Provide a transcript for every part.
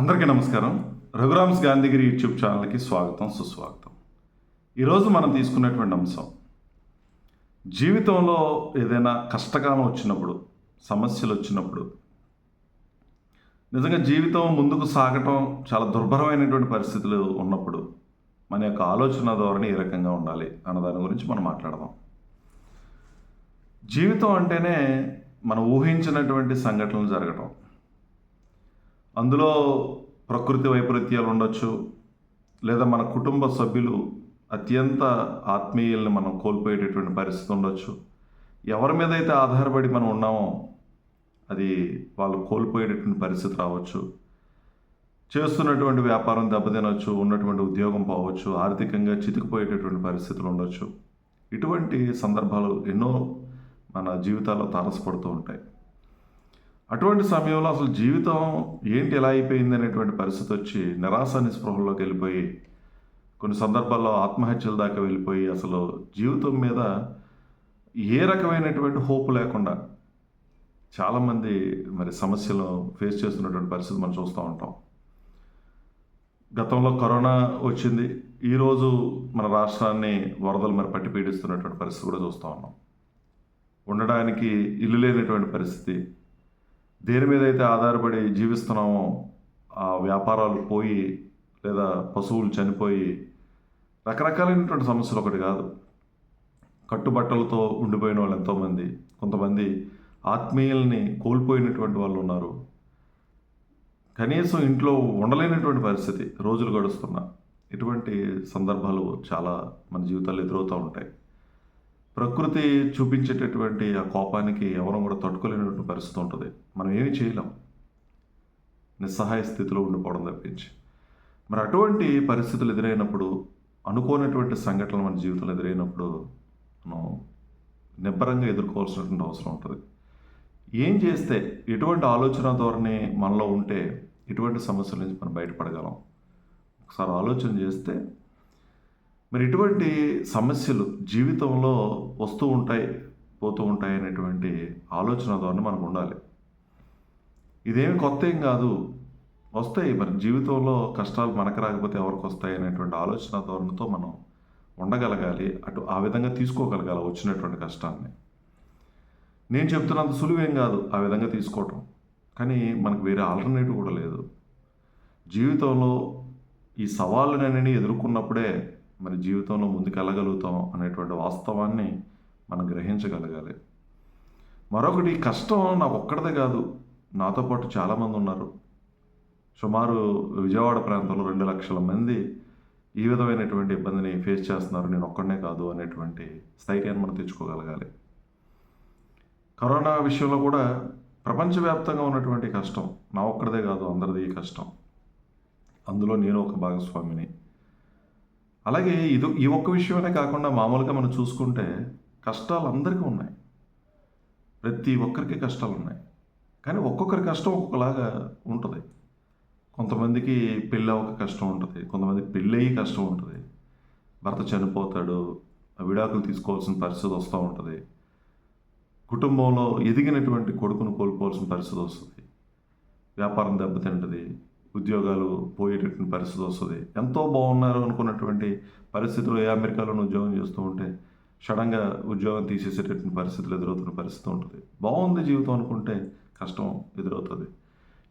అందరికీ నమస్కారం. రఘురామ్స్ గాంధీగిరి యూట్యూబ్ ఛానల్కి స్వాగతం సుస్వాగతం. ఈరోజు మనం తీసుకున్నటువంటి అంశం జీవితంలో ఏదైనా కష్టకాలం వచ్చినప్పుడు సమస్యలు వచ్చినప్పుడు నిజంగా జీవితం ముందుకు సాగటం చాలా దుర్భరమైనటువంటి పరిస్థితులు ఉన్నప్పుడు మన యొక్క ఆలోచన ధోరణి ఏ రకంగా ఉండాలి అన్న దాని గురించి మనం మాట్లాడదాం. జీవితం అంటేనే మనం ఊహించినటువంటి సంఘటనలు జరగటం అందులో ప్రకృతి వైపరీత్యాలు ఉండొచ్చు లేదా మన కుటుంబ సభ్యులు అత్యంత ఆత్మీయుల్ని మనం కోల్పోయేటటువంటి పరిస్థితి ఉండొచ్చు. ఎవరి మీద అయితే ఆధారపడి మనం ఉన్నామో అది వాళ్ళు కోల్పోయేటటువంటి పరిస్థితి రావచ్చు. చేస్తున్నటువంటి వ్యాపారం దెబ్బతినొచ్చు ఉన్నటువంటి ఉద్యోగం పోవచ్చు ఆర్థికంగా చితికిపోయేటటువంటి పరిస్థితులు ఉండొచ్చు. ఇటువంటి సందర్భాలు ఎన్నో మన జీవితాల్లో తారసపడుతూ ఉంటాయి. అటువంటి సమయంలో అసలు జీవితం ఏంటి ఎలా అయిపోయింది అనేటువంటి పరిస్థితి వచ్చి నిరాశ నిస్పృహల్లోకి వెళ్ళిపోయి కొన్ని సందర్భాల్లో ఆత్మహత్యల దాకా వెళ్ళిపోయి అసలు జీవితం మీద ఏ రకమైనటువంటి హోప్ లేకుండా చాలామంది మరి సమస్యలు ఫేస్ చేస్తున్నటువంటి పరిస్థితి మనం చూస్తూ ఉంటాం. గతంలో కరోనా వచ్చింది. ఈరోజు మన రాష్ట్రాన్ని వరదలు మరి పట్టి పీడిస్తున్నటువంటి పరిస్థితి కూడా చూస్తూ ఉన్నాం. ఉండడానికి ఇల్లు లేనటువంటి పరిస్థితి దేని మీద అయితే ఆధారపడి జీవిస్తున్నామో ఆ వ్యాపారాలు పోయి లేదా పశువులు చనిపోయి రకరకాలైనటువంటి సమస్యలు ఒకటి కాదు. కట్టుబట్టలతో ఉండిపోయిన వాళ్ళు ఎంతోమంది కొంతమంది ఆత్మీయుల్ని కోల్పోయినటువంటి వాళ్ళు ఉన్నారు. కనీసం ఇంట్లో ఉండలేనటువంటి పరిస్థితి రోజులు గడుస్తున్నా. ఇటువంటి సందర్భాలు చాలా మన జీవితాల్లో ఎదురవుతూ ఉంటాయి. ప్రకృతి చూపించేటటువంటి ఆ కోపానికి ఎవరూ కూడా తట్టుకోలేనటువంటి పరిస్థితి ఉంటుంది. మనం ఏమి చేయలేం. నిస్సహాయ స్థితిలో ఉండిపోవడం తప్పించి. మరి అటువంటి పరిస్థితులు ఎదురైనప్పుడు అనుకోనటువంటి సంఘటనలు మన జీవితంలో ఎదురైనప్పుడు మనం నిబ్బరంగా ఎదుర్కోవాల్సినటువంటి అవసరం ఉంటుంది. ఏం చేస్తే ఎటువంటి ఆలోచన ధోరణి మనలో ఉంటే ఇటువంటి సమస్యల నుంచి మనం బయటపడగలం? ఒకసారి ఆలోచన చేస్తే మరి ఇటువంటి సమస్యలు జీవితంలో వస్తూ ఉంటాయి పోతూ ఉంటాయి అనేటువంటి ఆలోచన ధోరణి మనకు ఉండాలి. ఇదేమి కొత్త ఏం కాదు. వస్తాయి మరి. జీవితంలో కష్టాలు మనకు రాకపోతే ఎవరికి వస్తాయి అనేటువంటి ఆలోచన ధోరణితో మనం ఉండగలగాలి. అటు ఆ విధంగా తీసుకోగలగాలి వచ్చినటువంటి కష్టాన్ని. నేను చెప్తున్నంత సులువేం కాదు ఆ విధంగా తీసుకోవటం. కానీ మనకు వేరే ఆల్టర్నేటివ్ కూడా లేదు. జీవితంలో ఈ సవాళ్ళనన్నీ ఎదుర్కొన్నప్పుడే మరి జీవితంలో ముందుకెళ్ళగలుగుతాం అనేటువంటి వాస్తవాన్ని మనం గ్రహించగలగాలి. మరొకటి కష్టం నాకు ఒక్కడదే కాదు నాతో పాటు చాలామంది ఉన్నారు. సుమారు విజయవాడ ప్రాంతంలో రెండు లక్షల మంది ఈ విధమైనటువంటి ఇబ్బందిని ఫేస్ చేస్తున్నారు. నేను ఒక్కడనే కాదు అనేటువంటి స్థైర్యాన్ని మనం తెచ్చుకోగలగాలి. కరోనా విషయంలో కూడా ప్రపంచవ్యాప్తంగా ఉన్నటువంటి కష్టం నా ఒక్కడిదే కాదు అందరిది కష్టం. అందులో నేను ఒక భాగస్వామిని. అలాగే ఇది ఈ ఒక్క విషయమే కాకుండా మామూలుగా మనం చూసుకుంటే కష్టాలు అందరికీ ఉన్నాయి. ప్రతి ఒక్కరికి కష్టాలు ఉన్నాయి కానీ ఒక్కొక్కరి కష్టం ఒక్కొక్కలాగా ఉంటుంది. కొంతమందికి పెళ్ళి ఒక కష్టం ఉంటుంది. కొంతమందికి పెళ్ళయ్యి కష్టం ఉంటుంది. భర్త చనిపోతాడు. విడాకులు తీసుకోవాల్సిన పరిస్థితి వస్తూ ఉంటుంది. కుటుంబంలో ఎదిగినటువంటి కొడుకును కోల్పోవాల్సిన పరిస్థితి వస్తుంది. వ్యాపారం దెబ్బతింటుంది. ఉద్యోగాలు పోయేటటువంటి పరిస్థితి వస్తుంది. ఎంతో బాగున్నారు అనుకున్నటువంటి పరిస్థితులు ఏ అమెరికాలోనే ఉద్యోగం చేస్తూ ఉంటే సడన్గా ఉద్యోగం తీసేసేటటువంటి పరిస్థితులు ఎదురవుతున్న పరిస్థితి ఉంటుంది. బాగుంది జీవితం అనుకుంటే కష్టం ఎదురవుతుంది.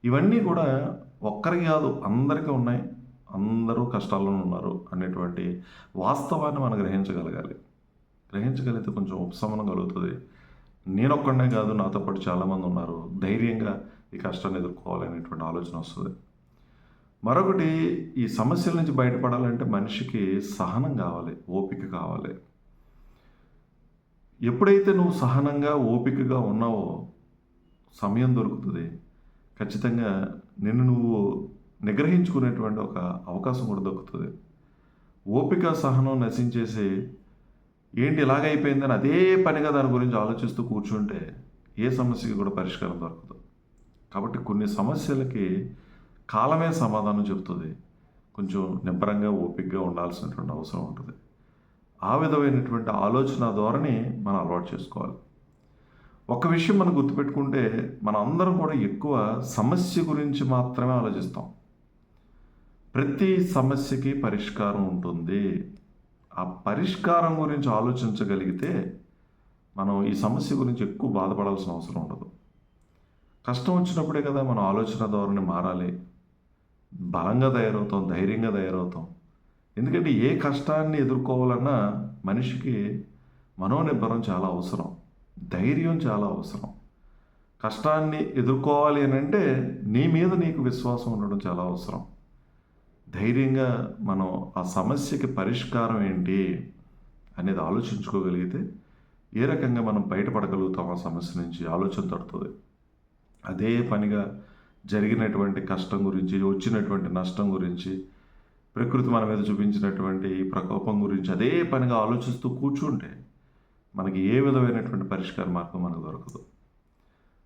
ఇవన్నీ కూడా ఒక్కరికి కాదు అందరికీ ఉన్నాయి. అందరూ కష్టాల్లో ఉన్నారు అనేటువంటి వాస్తవాన్ని మనం గ్రహించగలగాలి. గ్రహించగలిగితే కొంచెం ఉపశమనం కలుగుతుంది. నేనొక్కడనే కాదు నాతో పాటు చాలామంది ఉన్నారు. ధైర్యంగా ఈ కష్టాన్ని ఎదుర్కోవాలనేటువంటి ఆలోచన వస్తుంది. మరొకటి ఈ సమస్యల నుంచి బయటపడాలంటే మనిషికి సహనం కావాలి ఓపిక కావాలి. ఎప్పుడైతే నువ్వు సహనంగా ఓపికగా ఉన్నావో సమయం దొరుకుతుంది. ఖచ్చితంగా నిన్ను నువ్వు నిగ్రహించుకునేటువంటి ఒక అవకాశం కూడా దొరుకుతుంది. ఓపిక సహనం నశించేసి ఏంటి ఇలాగైపోయిందని అదే పనిగా దాని గురించి ఆలోచిస్తూ కూర్చుంటే ఏ సమస్యకి కూడా పరిష్కారం దొరకదు. కాబట్టి కొన్ని సమస్యలకి కాలమే సమాధానం చెప్తుంది కొంచెం నిబ్బరంగా ఓపికగా ఉండాల్సినటువంటి అవసరం ఉంటుంది. ఆ విధమైనటువంటి ఆలోచన ధోరణి మనం అలవాటు చేసుకోవాలి. ఒక విషయం మనం గుర్తుపెట్టుకుంటే మనం అందరం కూడా ఎక్కువ సమస్య గురించి మాత్రమే ఆలోచిస్తాం. ప్రతి సమస్యకి పరిష్కారం ఉంటుంది. ఆ పరిష్కారం గురించి ఆలోచించగలిగితే మనం ఈ సమస్య గురించి ఎక్కువ బాధపడాల్సిన అవసరం ఉండదు. కష్టం వచ్చినప్పుడే కదా మనం ఆలోచన ధోరణి మారాలి. బలంగా తయారవుతాం ధైర్యంగా తయారవుతాం. ఎందుకంటే ఏ కష్టాన్ని ఎదుర్కోవాలన్నా మనిషికి మనోనిబ్బరం చాలా అవసరం ధైర్యం చాలా అవసరం. కష్టాన్ని ఎదుర్కోవాలి అని అంటే నీ మీద నీకు విశ్వాసం ఉండడం చాలా అవసరం. ధైర్యంగా మనం ఆ సమస్యకి పరిష్కారం ఏంటి అనేది ఆలోచించుకోగలిగితే ఏ రకంగా మనం బయటపడగలుగుతాం ఆ సమస్య నుంచి ఆలోచన తడుతుంది. అదే పనిగా జరిగినటువంటి కష్టం గురించి వచ్చినటువంటి నష్టం గురించి ప్రకృతి మన మీద చూపించినటువంటి ఈ ప్రకోపం గురించి అదే పనిగా ఆలోచిస్తూ కూర్చుంటే మనకి ఏ విధమైనటువంటి పరిష్కార మార్గం మనకు దొరకదు.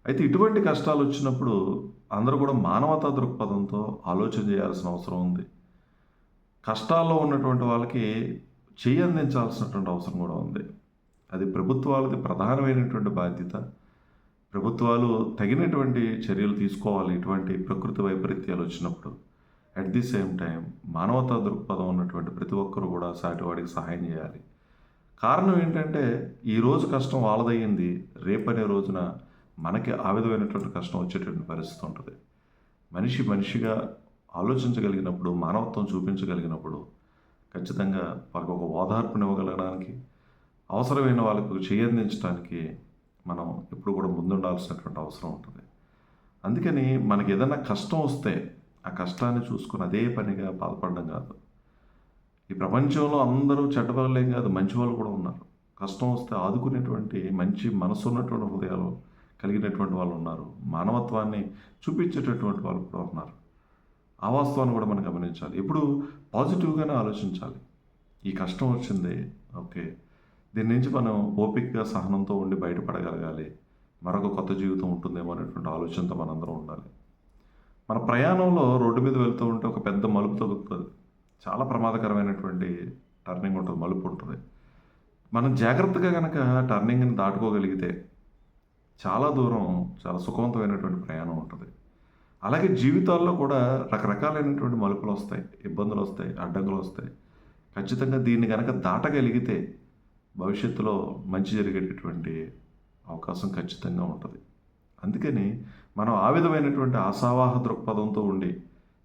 అయితే ఇటువంటి కష్టాలు వచ్చినప్పుడు అందరూ కూడా మానవతా దృక్పథంతో ఆలోచన చేయాల్సిన అవసరం ఉంది. కష్టాల్లో ఉన్నటువంటి వాళ్ళకి చేయి అందించాల్సినటువంటి అవసరం కూడా ఉంది. అది ప్రభుత్వాలది ప్రధానమైనటువంటి బాధ్యత. ప్రభుత్వాలు తగినటువంటి చర్యలు తీసుకోవాలి ఇటువంటి ప్రకృతి వైపరీత్యాలు వచ్చినప్పుడు. అట్ ది సేమ్ టైం మానవతా దృక్పథం ఉన్నటువంటి ప్రతి ఒక్కరు కూడా సాటివాడికి సహాయం చేయాలి. కారణం ఏంటంటే ఈరోజు కష్టం వాళ్ళదయ్యింది రేపనే రోజున మనకి ఆ విధమైనటువంటి కష్టం వచ్చేటువంటి పరిస్థితి ఉంటుంది. మనిషి మనిషిగా ఆలోచించగలిగినప్పుడు మానవత్వం చూపించగలిగినప్పుడు ఖచ్చితంగా వాళ్ళకి ఒక ఓదార్పునివ్వగలగడానికి అవసరమైన వాళ్ళకు చేయందించడానికి మనం ఎప్పుడు కూడా ముందుండాల్సినటువంటి అవసరం ఉంటుంది. అందుకని మనకి ఏదైనా కష్టం వస్తే ఆ కష్టాన్ని చూసుకుని అదే పనిగా బాధపడడం కాదు. ఈ ప్రపంచంలో అందరూ చెడ్డవాళ్ళేం కాదు మంచి వాళ్ళు కూడా ఉన్నారు. కష్టం వస్తే ఆదుకునేటువంటి మంచి మనసు ఉన్నటువంటి హృదయాలు కలిగినటువంటి వాళ్ళు ఉన్నారు. మానవత్వాన్ని చూపించేటటువంటి వాళ్ళు కూడా ఉన్నారు. ఆ వాస్తవాన్ని కూడా మనం గమనించాలి. ఎప్పుడు పాజిటివ్గానే ఆలోచించాలి. ఈ కష్టం వచ్చింది ఓకే దీని నుంచి మనం ఓపికగా సహనంతో ఉండి బయటపడగలగాలి. మరొక కొత్త జీవితం ఉంటుందేమో అనేటువంటి ఆలోచనతో మనందరం ఉండాలి. మన ప్రయాణంలో రోడ్డు మీద వెళ్తూ ఉంటే ఒక పెద్ద మలుపు తగ్గుతుంది చాలా ప్రమాదకరమైనటువంటి టర్నింగ్ ఉంటుంది మలుపు ఉంటుంది. మనం జాగ్రత్తగా కనుక టర్నింగ్ని దాటుకోగలిగితే చాలా దూరం చాలా సుఖవంతమైనటువంటి ప్రయాణం ఉంటుంది. అలాగే జీవితాల్లో కూడా రకరకాలైనటువంటి మలుపులు వస్తాయి ఇబ్బందులు వస్తాయి అడ్డంకులు వస్తాయి. ఖచ్చితంగా దీన్ని కనుక దాటగలిగితే భవిష్యత్తులో మంచి జరిగేటటువంటి అవకాశం ఖచ్చితంగా ఉంటుంది. అందుకని మనం ఆ విధమైనటువంటి ఆశావాహ దృక్పథంతో ఉండి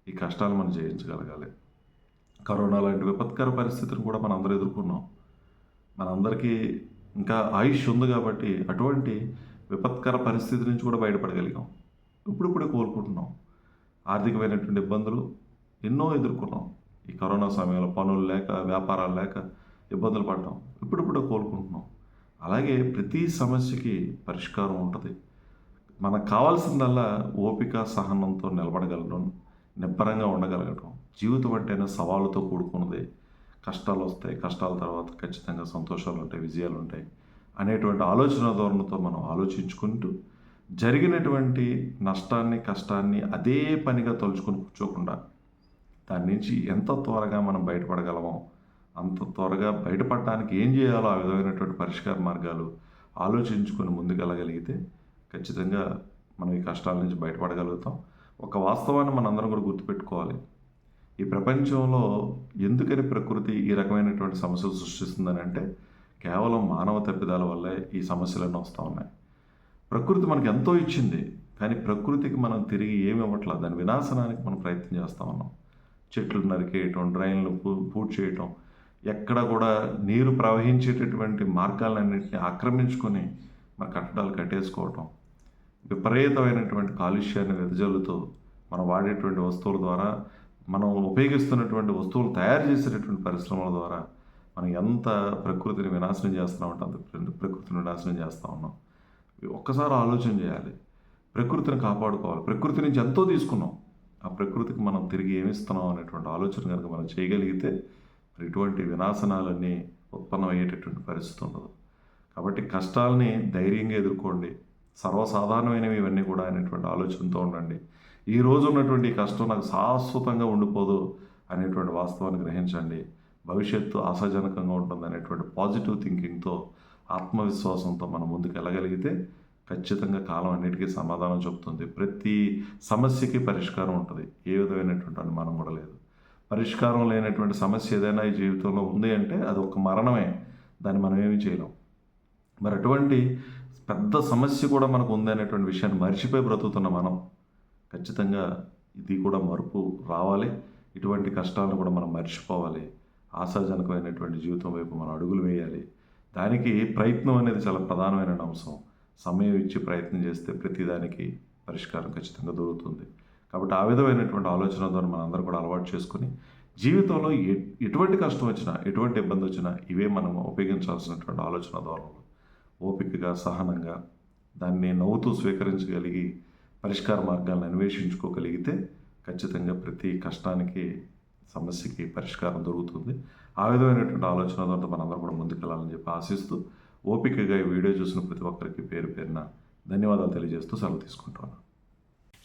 ఈ కష్టాలు మనం జయించగలగాలి. కరోనా లాంటి విపత్కర పరిస్థితిని కూడా మనం అందరూ ఎదుర్కొన్నాం. మనందరికీ ఇంకా ఆయుష్ ఉంది కాబట్టి అటువంటి విపత్కర పరిస్థితి నుంచి కూడా బయటపడగలిగాం. ఇప్పుడిప్పుడే కోలుకుంటున్నాం. ఆర్థికమైనటువంటి ఇబ్బందులు ఎన్నో ఎదుర్కొన్నాం. ఈ కరోనా సమయంలో పనులు లేక వ్యాపారాలు లేక ఇబ్బందులు పడ్డాం ఇప్పుడిప్పుడే కోలుకుంటున్నాం. అలాగే ప్రతి సమస్యకి పరిష్కారం ఉంటుంది. మనకు కావాల్సిందల్లా ఓపిక సహనంతో నిలబడగలగడం నిబ్బరంగా ఉండగలగడం జీవితం అంటేనే సవాళ్ళతో కూడుకున్నది. కష్టాలు వస్తాయి కష్టాల తర్వాత ఖచ్చితంగా సంతోషాలు ఉంటాయి విజయాలు ఉంటాయి అనేటువంటి ఆలోచన ధోరణితో మనం ఆలోచించుకుంటూ జరిగినటువంటి నష్టాన్ని కష్టాన్ని అదే పనిగా తలుచుకొని కూర్చోకుండా దాని నుంచి ఎంత త్వరగా మనం బయటపడగలమో అంత త్వరగా బయటపడటానికి ఏం చేయాలో ఆ విధమైనటువంటి పరిష్కార మార్గాలు ఆలోచించుకొని ముందుకెళ్ళగలిగితే ఖచ్చితంగా మనం ఈ కష్టాల నుంచి బయటపడగలుగుతాం. ఒక వాస్తవాన్ని మనందరం కూడా గుర్తుపెట్టుకోవాలి. ఈ ప్రపంచంలో ఎందుకని ప్రకృతి ఈ రకమైనటువంటి సమస్యలు సృష్టిస్తుందని అంటే కేవలం మానవ తప్పిదాల వల్లే ఈ సమస్యలన్నీ వస్తూ ఉన్నాయి. ప్రకృతి మనకి ఎంతో ఇచ్చింది కానీ ప్రకృతికి మనం తిరిగి ఏమి ఇవ్వట్లా? దాని వినాశనానికి మనం ప్రయత్నం చేస్తూ ఉన్నాం. చెట్లు నరికేయటం డ్రైన్లు పూ- పూడ్చి చేయటం ఎక్కడ కూడా నీరు ప్రవహించేటటువంటి మార్గాలన్నింటినీ ఆక్రమించుకొని మన కట్టడాలు కట్టేసుకోవటం విపరీతమైనటువంటి కాలుష్యాన్ని వెదజల్లుతూ మనం వాడేటువంటి వస్తువుల ద్వారా మనం ఉపయోగిస్తున్నటువంటి వస్తువులు తయారు చేసేటటువంటి పరిశ్రమల ద్వారా మనం ఎంత ప్రకృతిని వినాశనం చేస్తున్నామంటే అంత ప్రకృతిని వినాశనం చేస్తూ ఉన్నాం. ఒక్కసారి ఆలోచన చేయాలి. ప్రకృతిని కాపాడుకోవాలి. ప్రకృతి నుంచి ఎంతో తీసుకున్నాం. ఆ ప్రకృతికి మనం తిరిగి ఏమి ఇస్తున్నాం అనేటువంటి ఆలోచన కనుక మనం చేయగలిగితే ఇటువంటి వినాశనాలన్నీ ఉత్పన్నమయ్యేటటువంటి పరిస్థితి ఉండదు. కాబట్టి కష్టాలని ధైర్యంగా ఎదుర్కోండి. సర్వసాధారణమైనవి ఇవన్నీ కూడా అనేటువంటి ఆలోచనతో ఉండండి. ఈ రోజు ఉన్నటువంటి కష్టం నాకు శాశ్వతంగా ఉండిపోదు అనేటువంటి వాస్తవాన్ని గ్రహించండి. భవిష్యత్తు ఆశాజనకంగా ఉంటుంది అనేటువంటి పాజిటివ్ థింకింగ్తో ఆత్మవిశ్వాసంతో మనం ముందుకు వెళ్ళగలిగితే ఖచ్చితంగా కాలం అన్నిటికీ సమాధానం చెప్తుంది ప్రతి సమస్యకి పరిష్కారం ఉంటుంది. ఏ విధమైనటువంటి అనుమానం కూడా లేదు. పరిష్కారం లేనటువంటి సమస్య ఏదైనా ఈ జీవితంలో ఉంది అంటే అది ఒక మరణమే. దాన్ని మనం ఏమీ చేయలేం. మరి అటువంటి పెద్ద సమస్య కూడా మనకు ఉంది అనేటువంటి విషయాన్ని మర్చిపోయి బ్రతుకుతున్న మనం. ఖచ్చితంగా ఇది కూడా మరుపు రావాలి. ఇటువంటి కష్టాలను కూడా మనం మర్చిపోవాలి. ఆశాజనకమైనటువంటి జీవితం వైపు మనం అడుగులు వేయాలి. దానికి ప్రయత్నం అనేది చాలా ప్రధానమైన అంశం. సమయం ఇచ్చి ప్రయత్నం చేస్తే ప్రతిదానికి పరిష్కారం ఖచ్చితంగా దొరుకుతుంది. కాబట్టి ఆ విధమైనటువంటి ఆలోచన ద్వారా మనందరం కూడా అలవాటు చేసుకొని జీవితంలో ఎటువంటి కష్టం వచ్చినా ఎటువంటి ఇబ్బంది వచ్చినా ఇవే మనం ఉపయోగించాల్సినటువంటి ఆలోచన ధోరణులు ఓపికగా సహనంగా దాన్ని నవ్వుతూ స్వీకరించగలిగి పరిష్కార మార్గాలను అన్వేషించుకోగలిగితే ఖచ్చితంగా ప్రతి కష్టానికి సమస్యకి పరిష్కారం దొరుకుతుంది. ఆ విధమైనటువంటి ఆలోచన ద్వారా మనందరం కూడా ముందుకెళ్ళాలని చెప్పి ఆశిస్తూ ఓపికగా ఈ వీడియో చూసిన ప్రతి ఒక్కరికి పేరు పేరున ధన్యవాదాలు తెలియజేస్తూ సెలవు తీసుకుంటున్నాను.